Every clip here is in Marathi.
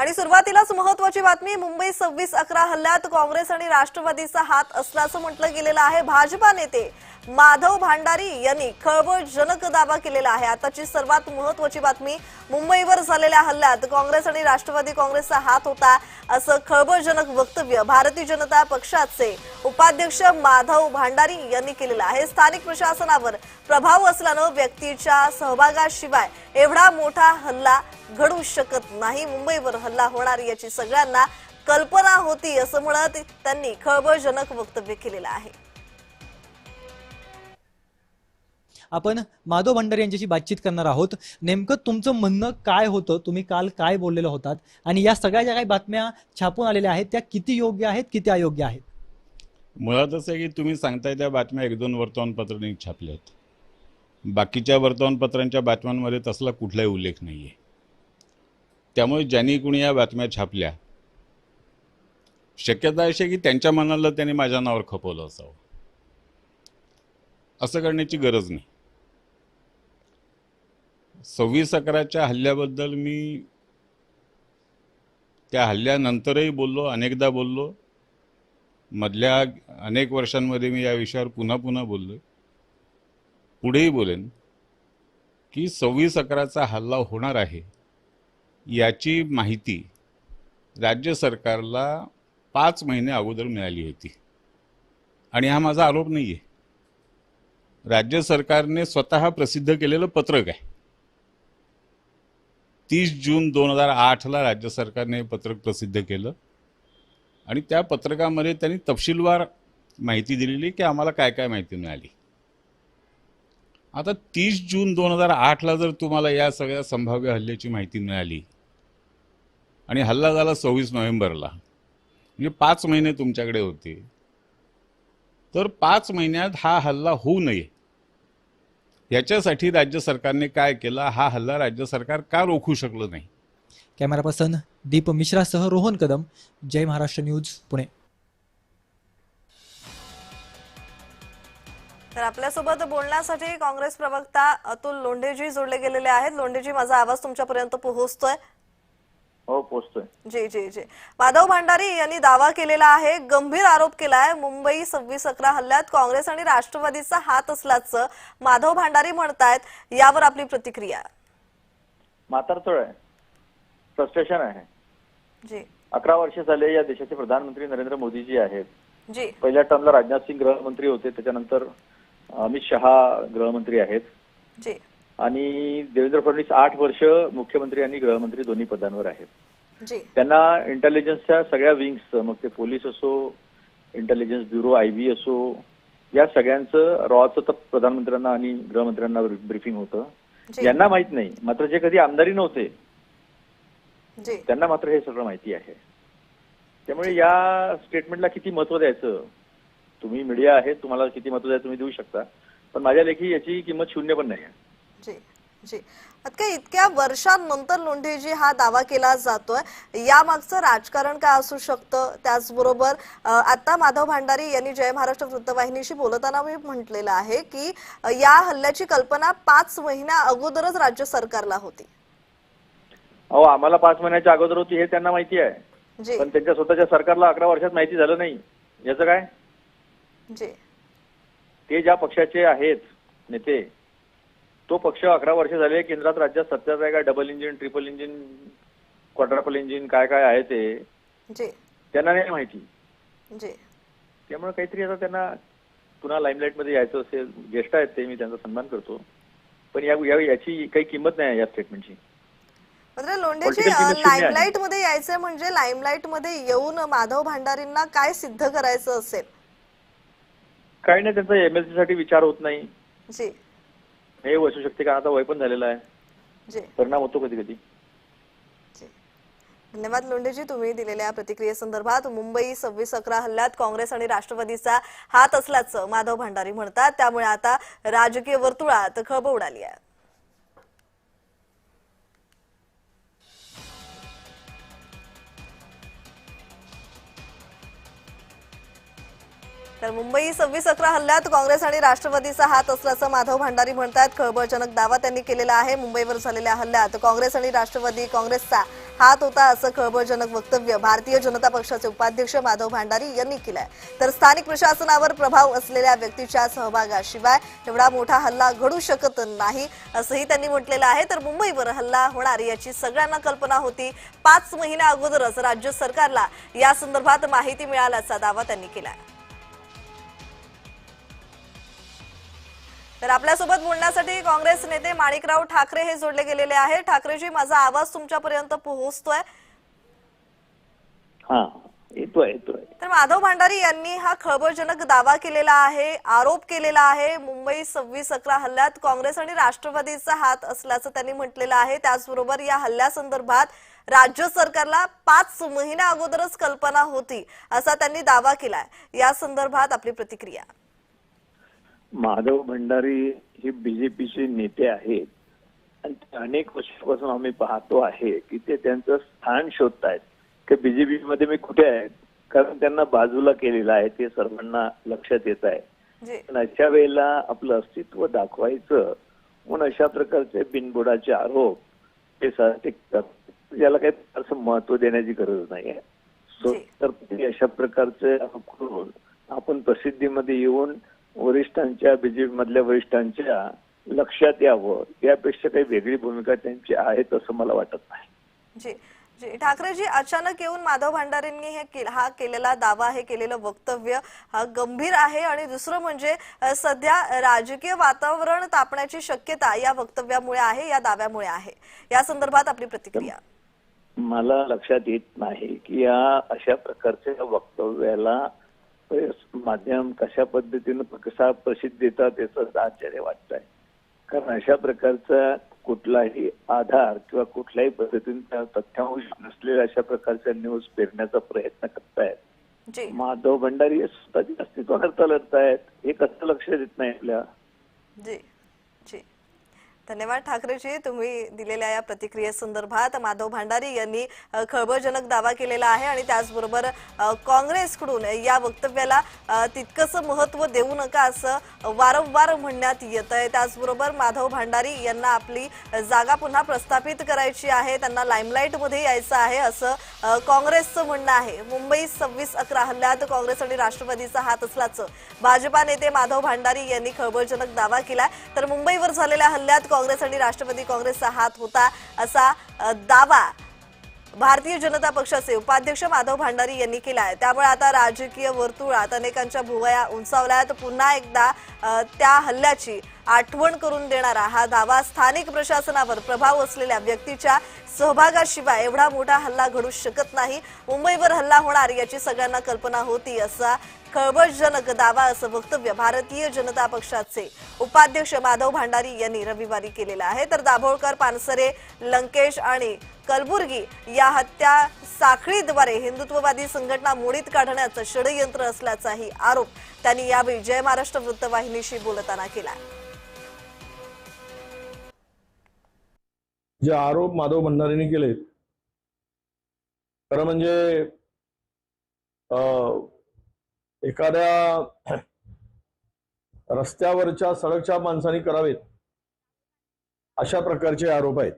आणि सुरुवातीलाच महत्वाची बातमी मुंबई सव्वीस अकरा हल्ल्यात काँग्रेस आणि राष्ट्रवादीचा हात असल्याचं म्हटलं गेलेलं आहे. भाजपा नेते माधव भांडारी यांनी खळबळजनक दावा केलेला आहे. आताची सर्वात महत्वाची बातमी मुंबईवर झालेल्या हल्ल्यात काँग्रेस आणि राष्ट्रवादी काँग्रेसचा हात होता. असं खळबळजनक वक्तव्य भारतीय जनता पक्षाचे उपाध्यक्ष माधव भांडारी यांनी केलेलं आहे. स्थानिक प्रशासनावर प्रभाव असल्यानं व्यक्तीच्या सहभागाशिवाय एवढा मोठा हल्ला घडू शकत नाही. मुंबईवर हल्ला होणार याची सगळ्यांना कल्पना होती असं म्हणत त्यांनी खळबळजनक वक्तव्य केलेलं आहे. आपण माधव भंडारी यांच्याशी बातचीत करणार आहोत. नेमकं तुमचं म्हणणं काय होतं? तुम्ही काल काय बोललेलं होतात? आणि या सगळ्या ज्या काही बातम्या छापून आलेल्या आहेत त्या किती योग्य आहेत किती अयोग्य आहेत? मुळात असं आहे की तुम्ही सांगताय त्या बातम्या एक दोन वर्तमानपत्रांनी छापल्या आहेत. बाकीच्या वर्तमानपत्रांच्या बातम्यांमध्ये तसला कुठलाही उल्लेख नाही आहे त्यामुळे ज्यांनी कुणी या बातम्या छापल्या शक्यता अशी आहे की त्यांच्या मनाला त्यांनी माझ्या नावावर खपवलं असावं. असं करण्याची गरज नाही. सव्वीस अकराच्या हल्ल्याबद्दल मी त्या हल्ल्यानंतरही बोललो अनेकदा बोललो. मधल्या अनेक वर्षांमध्ये मी या विषयावर पुन्हा पुन्हा बोललोय. पुढेही बोलेन की सव्वीस अकराचा हल्ला होणार आहे याची माहिती राज्य सरकारला पाच महिने अगोदर मिळाली होती. आणि हा माझा आरोप नाही आहे राज्य सरकारने स्वतः प्रसिद्ध केलेलं पत्रक आहे. तीस जून दोन हजार आठला राज्य सरकारने पत्रक प्रसिद्ध केलं. आणि त्या पत्रकामध्ये त्यांनी तपशीलवार माहिती दिलेली की आम्हाला काय काय माहिती मिळाली. आता तीस जून दोन हजार आठला जर तुम्हाला या सगळ्या संभाव्य हल्ल्याची माहिती मिळाली आणि हल्ला झाला सव्वीस नोव्हेंबरला म्हणजे पाच महिने तुमच्याकडे होते तर पाच महिन्यात हा हल्ला होऊ नये. याच्यासाठी राज्य सरकारने काय केलं? हा हल्ला राज्य सरकार का रोखू शकलं नाही? कॅमेरा पर्सन दीप मिश्रासह रोहन कदम. जय महाराष्ट्र न्यूज पुणे. तर आपल्यासोबत बोलण्यासाठी काँग्रेस प्रवक्ता अतुल लोंढेजी जोडले गेलेले आहेत. लोंढेजी माझा आवाज तुमच्यापर्यंत पोहोचतोय. हो जी जी जी. माधव भांडारी यांनी दावा केलेला आहे गंभीर आरोप केलाय. मुंबई सव्वीस अकरा हल्ल्यात काँग्रेस आणि राष्ट्रवादीचा हात असल्याचं माधव भांडारी म्हणतायत. यावर आपली प्रतिक्रिया. म्हातारचळ आहे. फ्रस्ट्रेशन आहे. जी. अकरा वर्ष झाले या देशाचे प्रधानमंत्री नरेंद्र मोदीजी आहेत. जी. पहिल्या टर्मला राजनाथ सिंग गृहमंत्री होते त्याच्यानंतर अमित शहा गृहमंत्री आहेत. जी. आणि देवेंद्र फडणवीस आठ वर्ष मुख्यमंत्री आणि गृहमंत्री दोन्ही पदांवर आहेत. जी. त्यांना इंटेलिजन्सच्या सगळ्या विंग्स मग ते पोलीस असो इंटेलिजन्स ब्युरो आय बी असो या सगळ्यांचं रॉचं तर प्रधानमंत्र्यांना आणि गृहमंत्र्यांना ब्रीफिंग होतं. यांना माहीत नाही मात्र जे कधी आमदारी नव्हते त्यांना मात्र हे सगळं माहिती आहे. त्यामुळे या स्टेटमेंटला किती महत्त्व द्यायचं? तुम्ही मीडिया आहे तुम्हाला किती महत्त्व द्यायचं तुम्ही देऊ शकता. पण माझ्या लेखी याची किंमत शून्य पण नाही आहे. जी जी. आता इतक्या वर्षांनंतर लोंढेजी हा दावा केला जातोय. यामागचं राजकारण काय असू शकतं? त्याचबरोबर आता माधव भांडारी यांनी जय महाराष्ट्र वृत्तवाहिनीशी बोलताना मी म्हटलेलं आहे की या हल्ल्याची कल्पना पाच महिन्या अगोदरच राज्य सरकारला होती. अहो आम्हाला पाच महिन्याच्या अगोदर होती हे त्यांना माहिती आहे. पण त्यांच्या स्वतःच्या सरकारला अकरा वर्षात माहिती झालं नाही. याचं काय? जी. ते ज्या पक्षाचे आहेत नेते तो पक्ष अकरा वर्ष झाले केंद्रात राज्यात सत्यात आहे का? Double engine triple engine quadruple engine काय काय आहे ते? जी. त्यांना नाही माहिती. जी. त्यामुळे काहीतरी आता त्यांना पुन्हा लाईमलाईटमध्ये यायचं असेल ज्येष्ठ आहेत ते मी त्यांचा सन्मान करतो. पण या याची काही किंमत नाही या स्टेटमेंटची आहे. लाईमलाईटमध्ये यायचंय म्हणजे लाईमलाईटमध्ये येऊन माधव भांडारींना काय सिद्ध करायचं असेल? काही नाही त्यांचा एमएलसी साठी विचार होत नाही. हे असू शकते कारण आता वय पण झालेलं आहे. जी. परिणाम होतो कधी कधी. जी. धन्यवाद लोंढेजी तुम्ही दिलेल्या प्रतिक्रियेसंदर्भात मुंबई सव्वीस अकरा हल्ल्यात काँग्रेस आणि राष्ट्रवादीचा हात असल्याचं माधव भंडारी म्हणतात. त्यामुळे आता राजकीय वर्तुळात खळबळ उडाली आहे. तर मुंबई सव्वीस अकरा हल्ल्यात काँग्रेस आणि राष्ट्रवादीचा हात असल्याचं माधव भांडारी म्हणतात खळबळजनक दावा त्यांनी केलेला आहे. मुंबईवर झालेल्या हल्ल्यात काँग्रेस आणि राष्ट्रवादी काँग्रेसचा हात होता असं खळबळजनक वक्तव्य भारतीय जनता पक्षाचे उपाध्यक्ष माधव भांडारी यांनी केलंय. तर स्थानिक प्रशासनावर प्रभाव असलेल्या व्यक्तीच्या सहभागाशिवाय एवढा मोठा हल्ला घडू शकत नाही असंही त्यांनी म्हटलेलं आहे. तर मुंबईवर हल्ला होणार याची सगळ्यांना कल्पना होती. पाच महिन्या अगोदरच राज्य सरकारला या संदर्भात माहिती मिळाल्याचा दावा त्यांनी केलाय. तर आपल्यासोबत बोलण्यासाठी काँग्रेस नेते माणिकराव ठाकरे हे जोडले गेलेले आहे ठाकरेजी माझा आवाज तुमच्यापर्यंत पोहोचतोय. हा येतोय येतोय. तर माधव भांडारी यांनी हा खळबळजनक दावा केलेला आहे आरोप केलेला आहे. मुंबई सव्वीस अकरा हल्ल्यात काँग्रेस आणि राष्ट्रवादीचा हात असल्याचं त्यांनी म्हटलेलं आहे. त्याचबरोबर या हल्ल्यासंदर्भात राज्य सरकारला पाच महिन्या अगोदरच कल्पना होती असा त्यांनी दावा केलाय. या संदर्भात आपली प्रतिक्रिया. माधव भंडारी हे बीजेपीचे नेते आहेत. आणि अनेक वर्षापासून आम्ही पाहतो आहे की ते त्यांचं स्थान शोधतायत. की बीजेपी मध्ये मी कुठे आहे? कारण त्यांना बाजूला केलेलं आहे ते सर्वांना लक्षात येत आहे. पण अशा वेळेला आपलं अस्तित्व दाखवायचं म्हणून अशा प्रकारचे बिनबुडाचे आरोप हे साहजिक करतात. याला काही असं महत्त्व देण्याची गरज नाही आहे सो. तर अशा प्रकारचे आरोप करून आपण प्रसिद्धीमध्ये येऊन वरिष्ठांच्या बीजेपी मधल्या वरिष्ठांच्या लक्षात यावं यापेक्षा काही वेगळी भूमिका त्यांची आहे असं मला वाटत नाही. जी जी. ठाकरेजी अचानक येऊन माधव भांडारेंनी हे के- हा केलेला दावा हे केलेलं वक्तव्य हा गंभीर आहे आणि दुसरं म्हणजे सध्या राजकीय वातावरण तापण्याची शक्यता या वक्तव्यामुळे आहे या दाव्यामुळे आहे. या संदर्भात आपली प्रतिक्रिया. मला लक्षात येत नाही की या अशा प्रकारच्या वक्तव्याला माध्यम कशा पद्धतीनं कसा प्रसिद्ध देतात याचं आश्चर्य वाटत आहे कारण अशा प्रकारचा कुठलाही आधार किंवा कुठल्याही पद्धतीने त्या तथ्यांश नसलेल्या अशा प्रकारच्या न्यूज पेरण्याचा प्रयत्न करतायत. माधव भंडारी हे स्वतःच्या अस्तित्वाकरता लढतायत. हे कसं लक्ष देत नाही आपल्या? जी. जी. धन्यवाद ठाकरेजी. तुम्ही दिलेल्या या प्रतिक्रियेसंदर्भात माधव भांडारी यांनी खळबळजनक दावा केलेला आहे आणि त्याचबरोबर काँग्रेसकडून या वक्तव्याला तितकंसं महत्त्व देऊ नका असं वारंवार म्हणण्यात येत आहे. त्याचबरोबर माधव भांडारी यांना आपली जागा पुन्हा प्रस्थापित करायची आहे. त्यांना लाईमलाईटमध्ये यायचं आहे असं काँग्रेसचं म्हणणं आहे. मुंबई सव्वीस अकरा हल्ल्यात काँग्रेस आणि राष्ट्रवादीचा हात असल्याचं भाजपा नेते माधव भांडारी यांनी खळबळजनक दावा केला तर मुंबईवर झालेल्या हल्ल्यात काँग्रेस आणि राष्ट्रवादी काँग्रेसचा हात होता असा दावा भारतीय जनता पक्षाचे उपाध्यक्ष माधव भांडारी यांनी केला आहे. त्यामुळे आता राजकीय वर्तुळात अनेकांच्या भुवया उंचावल्यात पुन्हा एकदा त्या हल्ल्याची आठवण करून देणारा हा दावा स्थानिक प्रशासनावर प्रभाव असलेल्या व्यक्तीच्या सहभागाशिवाय एवढा मोठा हल्ला घडू शकत नाही. मुंबईवर हल्ला होणार याची सगळ्यांना कल्पना होती असा खळबळजनक दावा असं वक्तव्य भारतीय जनता पक्षाचे उपाध्यक्ष माधव भांडारी यांनी रविवारी केलेलं आहे. तर दाभोळकर पानसरे लंकेश आणि कलबुर्गी या हत्या साखळीद्वारे हिंदुत्ववादी संघटना मोडीत काढण्याचं षडयंत्र असल्याचाही आरोप त्यांनी यावेळी जय महाराष्ट्र वृत्तवाहिनीशी बोलताना केला. जे आरोप माधव भंडारीने केले खरं म्हणजे एखाद्या रस्त्यावरच्या सडकच्या माणसांनी करावेत. अशा प्रकारचे आरोप आहेत.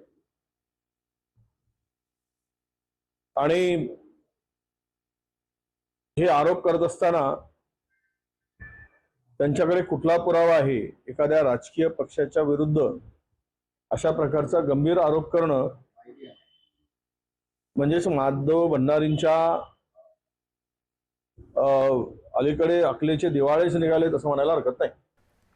आणि हे आरोप करत असताना त्यांच्याकडे कुठला पुरावा आहे? एखाद्या राजकीय पक्षाच्या विरुद्ध अशा प्रकारचा गंभीर आरोप करणं म्हणजेच माधव भंडारींच्या अं, अलीकडे अकलेचे दिवाळेच निघालेत असं म्हणायला हरकत नाही.